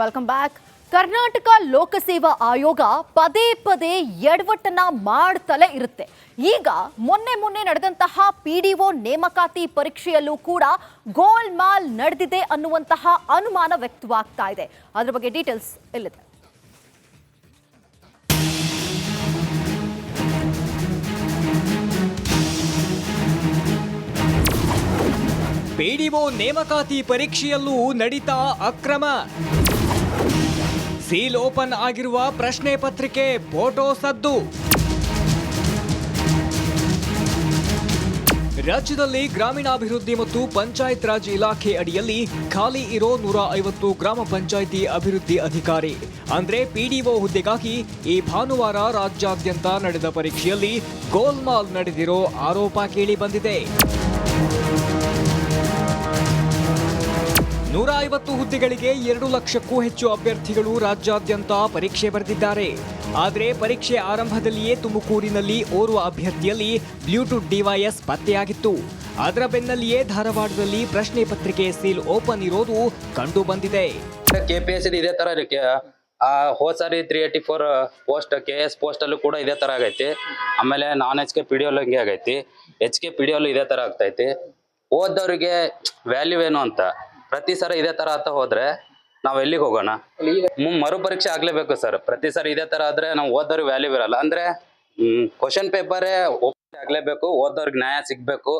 Welcome back Karnataka ಲೋಕಸೇವಾ ಆಯೋಗ ಪದೇ ಪದೇ ಎಡವಟ್ಟನ್ನ ಮಾಡ್ತಲೇ ಇರುತ್ತೆ. ಈಗ ಮೊನ್ನೆ ಮೊನ್ನೆ ನಡೆದಂತಹ ಪಿ ಡಿ ಒ ನೇಮಕಾತಿ ಪರೀಕ್ಷೆಯಲ್ಲೂ ಕೂಡ ಗೋಲ್ ಮಾಲ್ ನಡೆದಿದೆ ಅನ್ನುವಂತಹ ಅನುಮಾನ ವ್ಯಕ್ತವಾಗ್ತಾ ಇದೆ. ಅದರ ಬಗ್ಗೆ ಡೀಟೇಲ್ಸ್ ಇಲ್ಲಿದೆ ಒ ನೇಮಕಾತಿ ಪರೀಕ್ಷೆಯಲ್ಲೂ ನಡೀತಾ ಅಕ್ರಮ. ಸೀಲ್ ಓಪನ್ ಆಗಿರುವ ಪ್ರಶ್ನೆ ಪತ್ರಿಕೆ ಫೋಟೋ ಸದ್ದು. ರಾಜ್ಯದಲ್ಲಿ ಗ್ರಾಮೀಣಾಭಿವೃದ್ಧಿ ಮತ್ತು ಪಂಚಾಯತ್ ರಾಜ್ ಇಲಾಖೆ ಅಡಿಯಲ್ಲಿ ಖಾಲಿ ಇರೋ ನೂರ ಐವತ್ತು ಗ್ರಾಮ ಪಂಚಾಯಿತಿ ಅಭಿವೃದ್ಧಿ ಅಧಿಕಾರಿ. ಅಂದ್ರೆ ಪಿಡಿಒ ಹುದ್ದೆಗಾಗಿ ಈ ಭಾನುವಾರ ರಾಜ್ಯಾದ್ಯಂತ ನಡೆದ ಪರೀಕ್ಷೆಯಲ್ಲಿ ಗೋಲ್ಮಾಲ್ ನಡೆದಿರೋ ಆರೋಪ ಕೇಳಿ ಬಂದಿದೆ. ನೂರ ಐವತ್ತು ಹುದ್ದೆಗಳಿಗೆ ಎರಡು ಲಕ್ಷಕ್ಕೂ ಹೆಚ್ಚು ಅಭ್ಯರ್ಥಿಗಳು ರಾಜ್ಯಾದ್ಯಂತ ಪರೀಕ್ಷೆ ಬರೆದಿದ್ದಾರೆ. ಆದರೆ ಪರೀಕ್ಷೆ ಆರಂಭದಲ್ಲಿಯೇ ತುಮಕೂರಿನಲ್ಲಿ ಓರ್ವ ಅಭ್ಯರ್ಥಿಯಲ್ಲಿ ಬ್ಲೂಟೂತ್ ಡಿವೈಎಸ್ ಪತ್ತೆಯಾಗಿತ್ತು. ಅದರ ಬೆನ್ನಲ್ಲಿಯೇ ಧಾರವಾಡದಲ್ಲಿ ಪ್ರಶ್ನೆ ಪತ್ರಿಕೆ ಸೀಲ್ ಓಪನ್ ಇರೋದು ಕಂಡು ಬಂದಿದೆ ಕೆ ಪಿ ಎಸ್ ಇದೇ ತರ ಆ ಹೋದ್ ಸಾರಿ three eighty four post K S post ಅಲ್ಲೂ ಕೂಡ ಇದೇ ಥರ ಆಗೈತಿ. ಆಮೇಲೆ ನಾನ್ ಎಚ್ ಕೆ ಪಿ ಡಿ ಹಂಗೆ ಆಗೈತಿ. ಎಚ್ ಕೆ ಪಿ ಡಿ ಇದೇ ತರ ಆಗ್ತೈತಿ. ಓದ್ದವ್ರಿಗೆ ವ್ಯಾಲ್ಯೂ ಏನು ಅಂತ? ಪ್ರತಿ ಸಲ ಇದೇ ತರ ಆತ ಹೋದ್ರೆ ನಾವ್ ಎಲ್ಲಿಗೆ ಹೋಗೋಣ? ಮರುಪರೀಕ್ಷೆ ಮರು ಪರೀಕ್ಷೆ ಆಗ್ಲೇಬೇಕು ಸರ್. ಪ್ರತಿ ಸರಿ ಇದೇ ತರ ಆದ್ರೆ ನಾವು ಓದೋರಿಗೆ ವ್ಯಾಲ್ಯೂ ಇರಲ್ಲ. ಅಂದ್ರೆ ಕ್ವಶನ್ ಪೇಪರೇ ಆಗ್ಲೇಬೇಕು ಓದೋರ್ಗೆ ನ್ಯಾಯ ಸಿಗ್ಬೇಕು.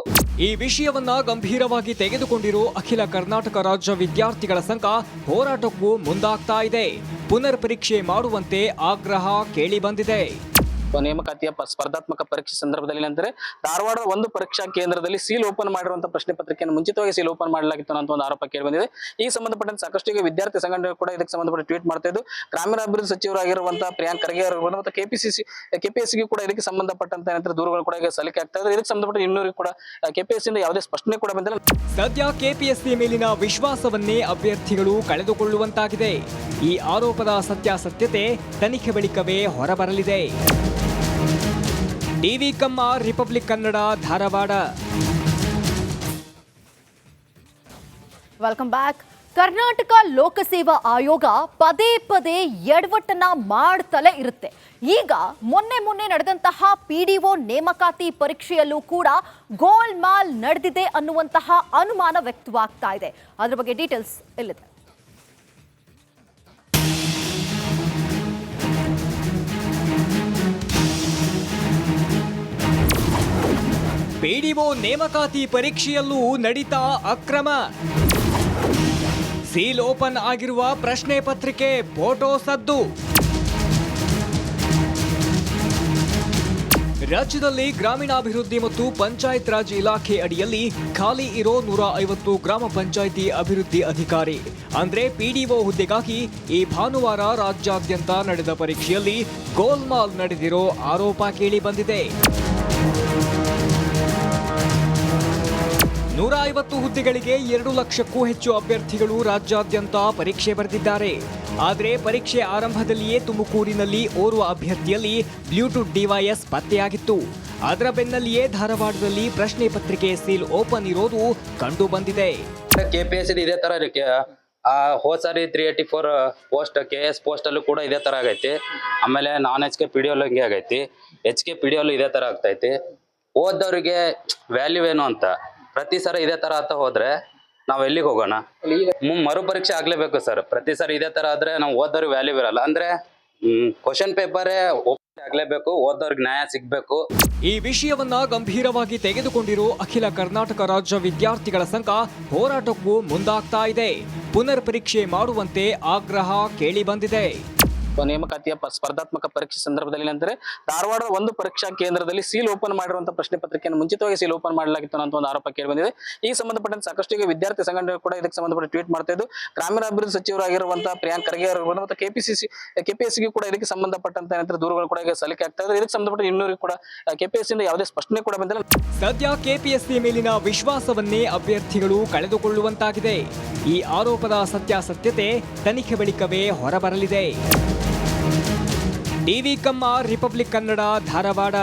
ಈ ವಿಷಯವನ್ನ ಗಂಭೀರವಾಗಿ ತೆಗೆದುಕೊಂಡಿರೋ ಅಖಿಲ ಕರ್ನಾಟಕ ರಾಜ್ಯ ವಿದ್ಯಾರ್ಥಿಗಳ ಸಂಘ ಹೋರಾಟಕ್ಕೂ ಮುಂದಾಗ್ತಾ ಇದೆ. ಪುನರ್ ಪರೀಕ್ಷೆ ಮಾಡುವಂತೆ ಆಗ್ರಹ ಕೇಳಿ ಬಂದಿದೆ. ನೇಮಕಾತಿಯ ಸ್ಪರ್ಧಾತ್ಮಕ ಪರೀಕ್ಷೆ ಸಂದರ್ಭದಲ್ಲಿ ಏನಂದ್ರೆ, ಧಾರವಾಡದ ಒಂದು ಪರೀಕ್ಷಾ ಕೇಂದ್ರದಲ್ಲಿ ಸೀಲ್ ಓಪನ್ ಮಾಡಿರುವಂತಹ ಪ್ರಶ್ನೆ ಪತ್ರಿಕೆಯನ್ನು ಮುಂಚಿತವಾಗಿ ಸೀಲ್ ಓಪನ್ ಮಾಡಲಾಗಿತ್ತು ಅನ್ನೋ ಒಂದು ಆರೋಪ ಕೇಳಿ ಬಂದಿದೆ. ಈ ಸಂಬಂಧಪಟ್ಟಂತೆ ಸಾಕಷ್ಟು ವಿದ್ಯಾರ್ಥಿ ಸಂಘಟನೆ ಕೂಡ ಇದಕ್ಕೆ ಸಂಬಂಧಪಟ್ಟ ಟ್ವೀಟ್ ಮಾಡ್ತಾ ಇದ್ದು, ಗ್ರಾಮೀಣಾಭಿವೃದ್ಧಿ ಸಚಿವರಾಗಿರುವಂತಹ ಪ್ರಿಯಾಂಕ್ ಖರ್ಗೆ ಅವರು ಮತ್ತು ಕೆಪಿಸಿಸಿ ಕೆಪಿಎಸ್ಸಿಗೂ ಕೂಡ ಇದಕ್ಕೆ ಸಂಬಂಧಪಟ್ಟಂತ ಏನಂದ್ರೆ ದೂರುಗಳು ಕೂಡ ಈಗ ಸಲಿಕೆ ಆಗ್ತಾ ಇದೆ ಇದಕ್ಕೆ ಸಂಬಂಧಪಟ್ಟ ಇನ್ನೂರಿಗೆ ಕೂಡ ಕೆಪಿಎಸ್ಸಿ ಇಂದ ಯಾವುದೇ ಸ್ಪಷ್ಟನೆ ಕೂಡ ಬಂದಿಲ್ಲ. ಸದ್ಯ ಕೆಪಿಎಸ್ಸಿ ಮೇಲಿನ ವಿಶ್ವಾಸವನ್ನೇ ಅಭ್ಯರ್ಥಿಗಳು ಕಳೆದುಕೊಳ್ಳುವಂತಾಗಿದೆ. ಈ ಆರೋಪದ ಸತ್ಯಾಸತ್ಯತೆ ತನಿಖೆ ಬಳಿಕವೇ ಹೊರಬರಲಿದೆ. ಟಿವಿ ಕಮ್ಮ Republic Kannada, Dharwad. Welcome back Karnataka ಲೋಕಸೇವಾ ಆಯೋಗ ಪದೇ ಪದೇ ಎಡವಟ್ಟನ್ನ ಮಾಡ್ತಲೇ ಇರುತ್ತೆ. ಈಗ ಮೊನ್ನೆ ಮೊನ್ನೆ ನಡೆದಂತಹ ಪಿ ಡಿ ಒ ನೇಮಕಾತಿ ಪರೀಕ್ಷೆಯಲ್ಲೂ ಕೂಡ ಗೋಲ್ಮಾಲ್ ನಡೆದಿದೆ ಅನ್ನುವಂತಹ ಅನುಮಾನ ವ್ಯಕ್ತವಾಗ್ತಾ ಇದೆ. ಅದರ ಬಗ್ಗೆ ಡೀಟೇಲ್ಸ್ ಇಲ್ಲಿದೆ ಪಿಡಿಒ ನೇಮಕಾತಿ ಪರೀಕ್ಷೆಯಲ್ಲೂ ನಡೀತಾ ಅಕ್ರಮ. ಸೀಲ್ ಓಪನ್ ಆಗಿರುವ ಪ್ರಶ್ನೆ ಪತ್ರಿಕೆ ಫೋಟೋ ಸದ್ದು. ರಾಜ್ಯದಲ್ಲಿ ಗ್ರಾಮೀಣಾಭಿವೃದ್ಧಿ ಮತ್ತು ಪಂಚಾಯತ್ ರಾಜ್ ಇಲಾಖೆ ಅಡಿಯಲ್ಲಿ ಖಾಲಿ ಇರೋ ನೂರ ಐವತ್ತು ಗ್ರಾಮ ಪಂಚಾಯಿತಿ ಅಭಿವೃದ್ಧಿ ಅಧಿಕಾರಿ. ಅಂದ್ರೆ ಪಿಡಿಒ ಹುದ್ದೆಗಾಗಿ ಈ ಭಾನುವಾರ ರಾಜ್ಯಾದ್ಯಂತ ನಡೆದ ಪರೀಕ್ಷೆಯಲ್ಲಿ ಗೋಲ್ಮಾಲ್ ನಡೆದಿರೋ ಆರೋಪ ಕೇಳಿ ಬಂದಿದೆ. ನೂರ ಐವತ್ತು ಹುದ್ದೆಗಳಿಗೆ ಎರಡು ಲಕ್ಷಕ್ಕೂ ಹೆಚ್ಚು ಅಭ್ಯರ್ಥಿಗಳು ರಾಜ್ಯಾದ್ಯಂತ ಪರೀಕ್ಷೆ ಬರೆದಿದ್ದಾರೆ. ಆದರೆ ಪರೀಕ್ಷೆ ಆರಂಭದಲ್ಲಿಯೇ ತುಮಕೂರಿನಲ್ಲಿ ಓರ್ವ ಅಭ್ಯರ್ಥಿಯಲ್ಲಿ ಬ್ಲೂಟೂತ್ ಡಿವೈಎಸ್ ಪತ್ತೆಯಾಗಿತ್ತು. ಅದರ ಬೆನ್ನಲ್ಲಿಯೇ ಧಾರವಾಡದಲ್ಲಿ ಪ್ರಶ್ನೆ ಪತ್ರಿಕೆ ಸೀಲ್ ಓಪನ್ ಇರೋದು ಕಂಡು ಬಂದಿದೆ ಕೆ ಪಿ ಎಸ್ ಇದೇ ತರ ಸಾರಿ three eighty four post K S ಪೋಸ್ಟಲ್ಲೂ ಕೂಡ ಇದೇ ಥರ ಆಗೈತಿ. ಆಮೇಲೆ ನಾನ್ ಎಚ್ ಕೆ ಪಿ ಡಿ ಹಂಗೆ ಆಗೈತಿ. ಎಚ್ ಕೆ ಪಿ ಡಿ ಇದೇ ತರ ಆಗ್ತೈತಿ. ಓದೋರಿಗೆ ವ್ಯಾಲ್ಯೂ ಏನು ಅಂತ? ಪ್ರತಿ ಸಲ ಇದೇ ತರ ಅಂತ ಹೋದ್ರೆ ನಾವ್ ಎಲ್ಲಿಗೆ ಹೋಗೋಣ? ಮರುಪರೀಕ್ಷೆ ಮರು ಪರೀಕ್ಷೆ ಆಗ್ಲೇಬೇಕು ಸರ್. ಪ್ರತಿ ಸರಿ ಇದೇ ತರ ಆದ್ರೆ ನಾವು ಓದೋರ್ ವ್ಯಾಲ್ಯೂ ಇರಲ್ಲ. ಅಂದ್ರೆ ಕ್ವಶನ್ ಪೇಪರೇ ಆಗ್ಲೇಬೇಕು ಓದೋರ್ಗೆ ನ್ಯಾಯ ಸಿಗ್ಬೇಕು. ಈ ವಿಷಯವನ್ನ ಗಂಭೀರವಾಗಿ ತೆಗೆದುಕೊಂಡಿರೋ ಅಖಿಲ ಕರ್ನಾಟಕ ರಾಜ್ಯ ವಿದ್ಯಾರ್ಥಿಗಳ ಸಂಘ ಹೋರಾಟಕ್ಕೂ ಮುಂದಾಗ್ತಾ ಇದೆ. ಪುನರ್ ಪರೀಕ್ಷೆ ಮಾಡುವಂತೆ ಆಗ್ರಹ ಕೇಳಿ ಬಂದಿದೆ. ನೇಮಕಾತಿಯ ಸ್ಪರ್ಧಾತ್ಮಕ ಪರೀಕ್ಷೆ ಸಂದರ್ಭದಲ್ಲಿ ಏನಂದ್ರೆ, ಧಾರವಾಡದ ಒಂದು ಪರೀಕ್ಷಾ ಕೇಂದ್ರದಲ್ಲಿ ಸೀಲ್ ಓಪನ್ ಮಾಡಿರುವಂತಹ ಪ್ರಶ್ನೆ ಪತ್ರಿಕೆಯನ್ನು ಮುಂಚಿತವಾಗಿ ಸೀಲ್ ಓಪನ್ ಮಾಡಲಾಗಿತ್ತು ಅನ್ನೋ ಒಂದು ಆರೋಪ ಕೇಳಿ ಬಂದಿದೆ. ಈ ಸಂಬಂಧಪಟ್ಟಂತೆ ಸಾಕಷ್ಟು ಈಗ ವಿದ್ಯಾರ್ಥಿ ಸಂಘಟನೆ ಕೂಡ ಇದಕ್ಕೆ ಸಂಬಂಧಪಟ್ಟ ಟ್ವೀಟ್ ಮಾಡ್ತಾ ಇದ್ದು, ಗ್ರಾಮೀಣಾಭಿವೃದ್ಧಿ ಸಚಿವರಾಗಿರುವಂತಹ ಪ್ರಿಯಾಂಕ್ ಖರ್ಗೆ ಅವರು ಮತ್ತು ಕೆಪಿಸಿಸಿ ಕೆಪಿಎಸ್ಸಿಗೆ ಕೂಡ ಇದಕ್ಕೆ ಸಂಬಂಧಪಟ್ಟಂತ ಏನಂದ್ರೆ ದೂರುಗಳು ಕೂಡ ಈಗ ಸಲಿಕೆ ಆಗ್ತಾ ಇದೆ. ಇದಕ್ಕೆ ಸಂಬಂಧಪಟ್ಟ ಇನ್ನೂರಿಗೆ ಕೂಡ ಕೆಪಿಎಸ್ಸಿ ಇಂದ ಯಾವುದೇ ಸ್ಪಷ್ಟನೆ ಕೂಡ ಬಂದಿಲ್ಲ. ಸದ್ಯ ಕೆಪಿಎಸ್ಸಿ ಮೇಲಿನ ವಿಶ್ವಾಸವನ್ನೇ ಅಭ್ಯರ್ಥಿಗಳು ಕಳೆದುಕೊಳ್ಳುವಂತಾಗಿದೆ. ಈ ಆರೋಪದ ಸತ್ಯಾಸತ್ಯತೆ ತನಿಖೆ ಬಳಿಕವೇ ಹೊರಬರಲಿದೆ. ಟಿವಿ ಕಮ್ಮ, Republic Kannada, Dharwad.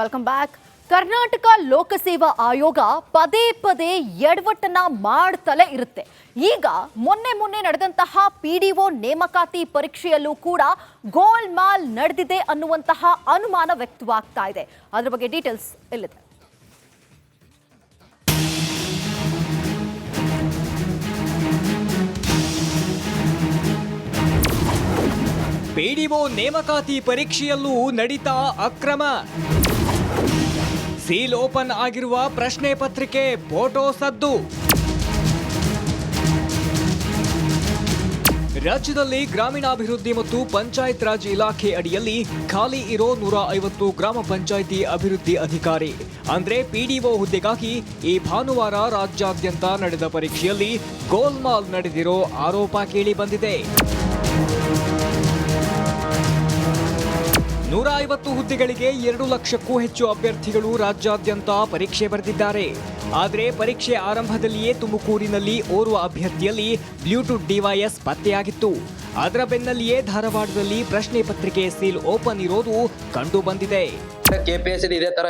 Welcome back Karnataka ಲೋಕಸೇವಾ ಆಯೋಗ ಪದೇ ಪದೇ ಎಡವಟ್ಟನ್ನ ಮಾಡ್ತಲೇ ಇರುತ್ತೆ. ಈಗ ಮೊನ್ನೆ ಮೊನ್ನೆ ನಡೆದಂತಹ ಪಿಡಿಒ ನೇಮಕಾತಿ ಪರೀಕ್ಷೆಯಲ್ಲೂ ಕೂಡ ಗೋಲ್ಮಾಲ್ ನಡೆದಿದೆ ಅನ್ನುವಂತಹ ಅನುಮಾನ ವ್ಯಕ್ತವಾಗ್ತಾ ಇದೆ. ಅದ್ರ ಬಗ್ಗೆ ಡೀಟೇಲ್ಸ್ ಇಲ್ಲಿದೆ ಪಿಡಿಒ ನೇಮಕಾತಿ ಪರೀಕ್ಷೆಯಲ್ಲೂ ನಡೀತಾ ಅಕ್ರಮ. ಸೀಲ್ ಓಪನ್ ಆಗಿರುವ ಪ್ರಶ್ನೆ ಪತ್ರಿಕೆ ಫೋಟೋ ಸದ್ದು. ರಾಜ್ಯದಲ್ಲಿ ಗ್ರಾಮೀಣಾಭಿವೃದ್ಧಿ ಮತ್ತು ಪಂಚಾಯತ್ ರಾಜ್ ಇಲಾಖೆ ಅಡಿಯಲ್ಲಿ ಖಾಲಿ ಇರೋ ನೂರ ಐವತ್ತು ಗ್ರಾಮ ಪಂಚಾಯಿತಿ ಅಭಿವೃದ್ಧಿ ಅಧಿಕಾರಿ. ಅಂದ್ರೆ ಪಿಡಿಒ ಹುದ್ದೆಗಾಗಿ ಈ ಭಾನುವಾರ ರಾಜ್ಯಾದ್ಯಂತ ನಡೆದ ಪರೀಕ್ಷೆಯಲ್ಲಿ ಗೋಲ್ಮಾಲ್ ನಡೆದಿರೋ ಆರೋಪ ಕೇಳಿ ಬಂದಿದೆ. ನೂರ ಐವತ್ತು ಹುದ್ದೆಗಳಿಗೆ ಎರಡು ಲಕ್ಷಕ್ಕೂ ಹೆಚ್ಚು ಅಭ್ಯರ್ಥಿಗಳು ರಾಜ್ಯಾದ್ಯಂತ ಪರೀಕ್ಷೆ ಬರೆದಿದ್ದಾರೆ. ಆದರೆ ಪರೀಕ್ಷೆ ಆರಂಭದಲ್ಲಿಯೇ ತುಮಕೂರಿನಲ್ಲಿ ಓರ್ವ ಅಭ್ಯರ್ಥಿಯಲ್ಲಿ ಬ್ಲೂಟೂತ್ ಡಿವೈಎಸ್ ಪತ್ತೆಯಾಗಿತ್ತು. ಅದರ ಬೆನ್ನಲ್ಲಿಯೇ ಧಾರವಾಡದಲ್ಲಿ ಪ್ರಶ್ನೆ ಪತ್ರಿಕೆ ಸೀಲ್ ಓಪನ್ ಇರೋದು ಕಂಡು ಬಂದಿದೆ ಕೆ ಪಿ ಎಸ್ ಇದೇ ತರ.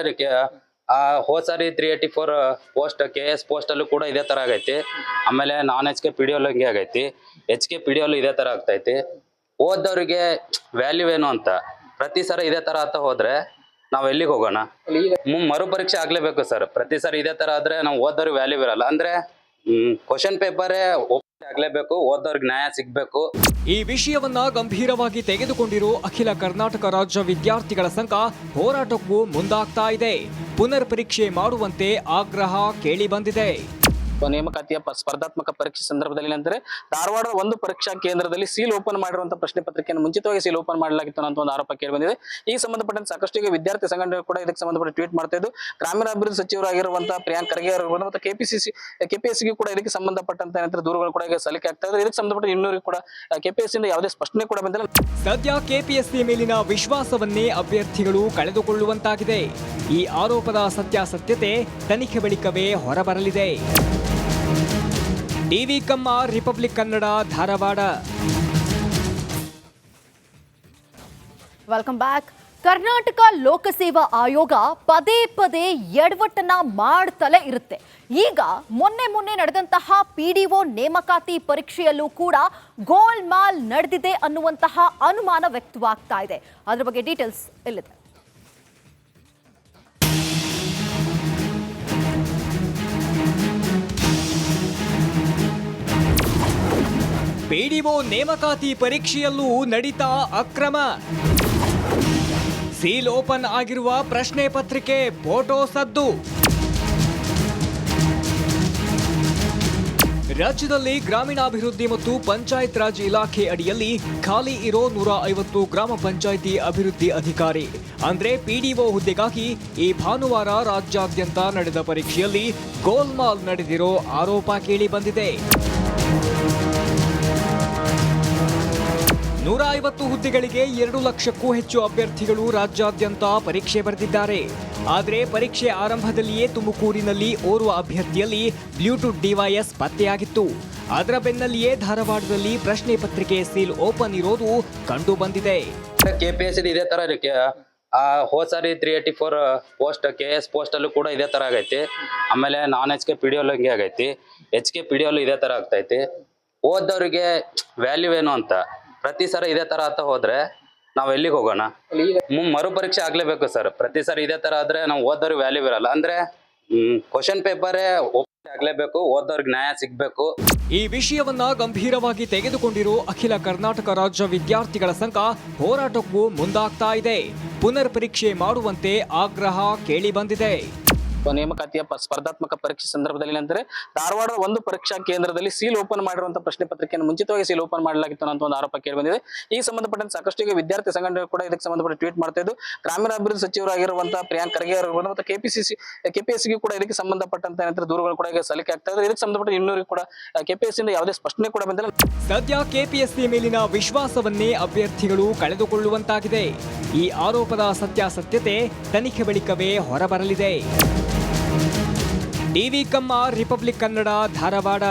ಆ ಹೋದ್ ಸಾರಿ three eighty four post K S post ಅಲ್ಲೂ ಕೂಡ ಇದೇ ತರ ಆಗೈತಿ. ಆಮೇಲೆ ನಾನ್ ಎಚ್ ಕೆ ಪಿ ಡಿ ಆಗೈತಿ. ಎಚ್ ಕೆ ಪಿ ಡಿ ಇದೇ ತರ ಆಗ್ತೈತಿ. ಓದೋರಿಗೆ ವ್ಯಾಲ್ಯೂ ಏನು ಅಂತ? ಪ್ರತಿ ಸಲ ಇದೇ ತರ ಅಂತ ಹೋದ್ರೆ ನಾವ್ ಎಲ್ಲಿಗೆ ಹೋಗೋಣ? ಮರುಪರೀಕ್ಷೆ ಮರು ಪರೀಕ್ಷೆ ಆಗ್ಲೇಬೇಕು ಸರ್. ಪ್ರತಿ ಸಲ ಇದೇ ತರ ಆದ್ರೆ ನಾವು ಓದೋರ್ಗೆ ವ್ಯಾಲ್ಯೂ ಇರಲ್ಲ. ಅಂದ್ರೆ ಕ್ವಶನ್ ಪೇಪರೇ ಆಗ್ಲೇಬೇಕು ಓದೋರ್ಗೆ ನ್ಯಾಯ ಸಿಗ್ಬೇಕು. ಈ ವಿಷಯವನ್ನ ಗಂಭೀರವಾಗಿ ತೆಗೆದುಕೊಂಡಿರೋ ಅಖಿಲ ಕರ್ನಾಟಕ ರಾಜ್ಯ ವಿದ್ಯಾರ್ಥಿಗಳ ಸಂಘ ಹೋರಾಟಕ್ಕೂ ಮುಂದಾಗ್ತಾ ಇದೆ. ಪುನರ್ ಪರೀಕ್ಷೆ ಮಾಡುವಂತೆ ಆಗ್ರಹ ಕೇಳಿ ಬಂದಿದೆ. ನೇಮಕಾತಿಯ ಸ್ಪರ್ಧಾತ್ಮಕ ಪರೀಕ್ಷೆ ಸಂದರ್ಭದಲ್ಲಿ ಅಂದರೆ ಧಾರವಾಡದ ಒಂದು ಪರೀಕ್ಷಾ ಕೇಂದ್ರದಲ್ಲಿ ಸೀಲ್ ಓಪನ್ ಮಾಡಿರುವಂತಹ ಪ್ರಶ್ನೆ ಪತ್ರಿಕೆಯನ್ನು ಮುಂಚಿತವಾಗಿ ಸೀಲ್ ಓಪನ್ ಮಾಡಲಾಗಿತ್ತು ಅನ್ನೋ ಒಂದು ಆರೋಪ ಕೇಳಿ ಬಂದಿದೆ. ಈ ಸಂಬಂಧಪಟ್ಟಂತೆ ಸಾಕಷ್ಟು ವಿದ್ಯಾರ್ಥಿ ಸಂಘಟನೆಗಳು ಕೂಡ ಇದಕ್ಕೆ ಸಂಬಂಧಪಟ್ಟ ಟ್ವೀಟ್ ಮಾಡ್ತಾ ಇದ್ದು, ಗ್ರಾಮೀಣಾಭಿವೃದ್ಧಿ ಸಚಿವರಾಗಿರುವಂತಹ ಪ್ರಿಯಾಂಕ್ ಖರ್ಗೆ ಅವರು ಮತ್ತು ಕೆಪಿಸಿಸಿ ಕೆಪಿಎಸ್ಸಿಗೂ ಕೂಡ ಇದಕ್ಕೆ ಸಂಬಂಧಪಟ್ಟಂತ ಏನಂದ್ರೆ ದೂರುಗಳು ಕೂಡ ಈಗ ಸಲಿಕೆ ಆಗ್ತಾ ಇದೆ ಇದಕ್ಕೆ ಸಂಬಂಧಪಟ್ಟ ಇನ್ನೂರಿಗೆ ಕೂಡ ಕೆಪಿಎಸ್ಸಿಯಿಂದ ಯಾವುದೇ ಸ್ಪಷ್ಟನೆ ಕೂಡ ಬಂದಿಲ್ಲ. ಸದ್ಯ ಕೆಪಿಎಸ್ಸಿ ಮೇಲಿನ ವಿಶ್ವಾಸವನ್ನೇ ಅಭ್ಯರ್ಥಿಗಳು ಕಳೆದುಕೊಳ್ಳುವಂತಾಗಿದೆ. ಈ ಆರೋಪದ ಸತ್ಯಾಸತ್ಯತೆ ತನಿಖೆ ಬಳಿಕವೇ ಹೊರಬರಲಿದೆ. ಟಿವಿ ಕಮ್ಮ Republic Kannada, Dharwad. Welcome back Karnataka ಲೋಕಸೇವಾ ಆಯೋಗ ಪದೇ ಪದೇ ಎಡವಟ್ಟನ್ನ ಮಾಡ್ತಲೇ ಇರುತ್ತೆ. ಈಗ ಮೊನ್ನೆ ಮೊನ್ನೆ ನಡೆದಂತಹ ಪಿ ಡಿ ಒ ನೇಮಕಾತಿ ಪರೀಕ್ಷೆಯಲ್ಲೂ ಕೂಡ ಗೋಲ್ ಮಾಲ್ ನಡೆದಿದೆ ಅನ್ನುವಂತಹ ಅನುಮಾನ ವ್ಯಕ್ತವಾಗ್ತಾ ಇದೆ. ಅದರ ಬಗ್ಗೆ ಡೀಟೇಲ್ಸ್ ಇಲ್ಲಿದೆ ಪಿಡಿಒ ನೇಮಕಾತಿ ಪರೀಕ್ಷೆಯಲ್ಲೂ ನಡೀತಾ ಅಕ್ರಮ. ಸೀಲ್ ಓಪನ್ ಆಗಿರುವ ಪ್ರಶ್ನೆ ಪತ್ರಿಕೆ ಫೋಟೋ ಸದ್ದು. ರಾಜ್ಯದಲ್ಲಿ ಗ್ರಾಮೀಣಾಭಿವೃದ್ಧಿ ಮತ್ತು ಪಂಚಾಯತ್ ರಾಜ್ ಇಲಾಖೆ ಅಡಿಯಲ್ಲಿ ಖಾಲಿ ಇರೋ ನೂರ ಐವತ್ತು ಗ್ರಾಮ ಪಂಚಾಯಿತಿ ಅಭಿವೃದ್ಧಿ ಅಧಿಕಾರಿ. ಅಂದ್ರೆ ಪಿಡಿಒ ಹುದ್ದೆಗಾಗಿ ಈ ಭಾನುವಾರ ರಾಜ್ಯಾದ್ಯಂತ ನಡೆದ ಪರೀಕ್ಷೆಯಲ್ಲಿ ಗೋಲ್ಮಾಲ್ ನಡೆದಿರೋ ಆರೋಪ ಕೇಳಿ ಬಂದಿದೆ. ನೂರ ಐವತ್ತು ಹುದ್ದೆಗಳಿಗೆ ಎರಡು ಲಕ್ಷಕ್ಕೂ ಹೆಚ್ಚು ಅಭ್ಯರ್ಥಿಗಳು ರಾಜ್ಯಾದ್ಯಂತ ಪರೀಕ್ಷೆ ಬರೆದಿದ್ದಾರೆ. ಆದರೆ ಪರೀಕ್ಷೆ ಆರಂಭದಲ್ಲಿಯೇ ತುಮಕೂರಿನಲ್ಲಿ ಓರ್ವ ಅಭ್ಯರ್ಥಿಯಲ್ಲಿ ಬ್ಲೂಟೂತ್ ಡಿವೈಎಸ್ ಪತ್ತೆಯಾಗಿತ್ತು. ಅದರ ಬೆನ್ನಲ್ಲಿಯೇ ಧಾರವಾಡದಲ್ಲಿ ಪ್ರಶ್ನೆ ಪತ್ರಿಕೆ ಸೀಲ್ ಓಪನ್ ಇರೋದು ಕಂಡು ಬಂದಿದೆ ಕೆ ಪಿ ಎಸ್ ಇದೇ ತರ. ಆ, ಹೋದ್ ಸಾರಿ three eighty four post K S post ಅಲ್ಲೂ ಕೂಡ ಇದೇ ಥರ ಆಗೈತಿ. ಆಮೇಲೆ ನಾನ್ ಎಚ್ ಕೆ ಪಿ ಡಿ ಹಂಗೆ ಆಗೈತಿ. ಎಚ್ ಕೆ ಪಿ ಡಿ ಇದೇ ಥರ ಆಗ್ತೈತಿ ಓದ್ದವ್ರಿಗೆ ವ್ಯಾಲ್ಯೂ ಏನು ಅಂತ? ಪ್ರತಿ ಸಲ ಇದೇ ತರ ಅಂತ ಹೋದ್ರೆ ನಾವ್ ಎಲ್ಲಿಗೆ ಹೋಗೋಣ? ಮರು ಪರೀಕ್ಷೆ ಆಗ್ಲೇಬೇಕು ಸರ್. ಪ್ರತಿ ಸರಿ ಇದೇ ತರ ಆದ್ರೆ ನಾವು ಓದೋರಿಗೆ ವ್ಯಾಲ್ಯೂ ಇರಲ್ಲ. ಅಂದ್ರೆ ಕ್ವಶನ್ ಪೇಪರೇ ಆಗ್ಲೇಬೇಕು ಓದೋರ್ಗೆ ನ್ಯಾಯ ಸಿಗ್ಬೇಕು. ಈ ವಿಷಯವನ್ನ ಗಂಭೀರವಾಗಿ ತೆಗೆದುಕೊಂಡಿರೋ ಅಖಿಲ ಕರ್ನಾಟಕ ರಾಜ್ಯ ವಿದ್ಯಾರ್ಥಿಗಳ ಸಂಘ ಹೋರಾಟಕ್ಕೂ ಮುಂದಾಗ್ತಾ ಇದೆ. ಪುನರ್ ಪರೀಕ್ಷೆ ಮಾಡುವಂತೆ ಆಗ್ರಹ ಕೇಳಿ ಬಂದಿದೆ. ನೇಮಕಾತಿಯ ಸ್ಪರ್ಧಾತ್ಮಕ ಪರೀಕ್ಷೆ ಸಂದರ್ಭದಲ್ಲಿ ಏನಂದ್ರೆ, ಧಾರವಾಡದ ಒಂದು ಪರೀಕ್ಷಾ ಕೇಂದ್ರದಲ್ಲಿ ಸೀಲ್ ಓಪನ್ ಮಾಡಿರುವಂತಹ ಪ್ರಶ್ನೆ ಪತ್ರಿಕೆಯನ್ನು ಮುಂಚಿತವಾಗಿ ಸೀಲ್ ಓಪನ್ ಮಾಡಲಾಗಿತ್ತು ಅನ್ನೋ ಒಂದು ಆರೋಪ ಕೇಳಿ ಬಂದಿದೆ. ಈ ಸಂಬಂಧಪಟ್ಟಂತೆ ಸಾಕಷ್ಟು ವಿದ್ಯಾರ್ಥಿ ಸಂಘಟನೆ ಕೂಡ ಇದಕ್ಕೆ ಸಂಬಂಧಪಟ್ಟ ಟ್ವೀಟ್ ಮಾಡ್ತಾ ಇದ್ದು, ಗ್ರಾಮೀಣಾಭಿವೃದ್ಧಿ ಸಚಿವರಾಗಿರುವಂತಹ ಪ್ರಿಯಾಂಕ್ ಖರ್ಗೆ ಅವರು ಮತ್ತು ಕೆಪಿಸಿಸಿ ಕೆಪಿಎಸ್ಸಿಗೂ ಕೂಡ ಇದಕ್ಕೆ ಸಂಬಂಧಪಟ್ಟಂತ ಏನಂದ್ರೆ ದೂರುಗಳು ಕೂಡ ಈಗ ಸಲ್ಲಿಕೆ ಆಗ್ತಾ ಇದೆ ಇದಕ್ಕೆ ಸಂಬಂಧಪಟ್ಟ ಇನ್ನೂರಿಗೆ ಕೂಡ ಕೆಪಿಎಸ್ಸಿ ಇಂದ ಯಾವುದೇ ಸ್ಪಷ್ಟನೆ ಕೂಡ ಬಂದಿಲ್ಲ. ಸದ್ಯ ಕೆಪಿಎಸ್ಸಿ ಮೇಲಿನ ವಿಶ್ವಾಸವನ್ನೇ ಅಭ್ಯರ್ಥಿಗಳು ಕಳೆದುಕೊಳ್ಳುವಂತಾಗಿದೆ. ಈ ಆರೋಪದ ಸತ್ಯಾಸತ್ಯತೆ ತನಿಖೆ ಬಳಿಕವೇ ಹೊರಬರಲಿದೆ. ಟಿವಿ ಕಮ್ಮ ರಿಪಬ್ಲಿಕ್ ಕನ್ನಡ ಧಾರವಾಡ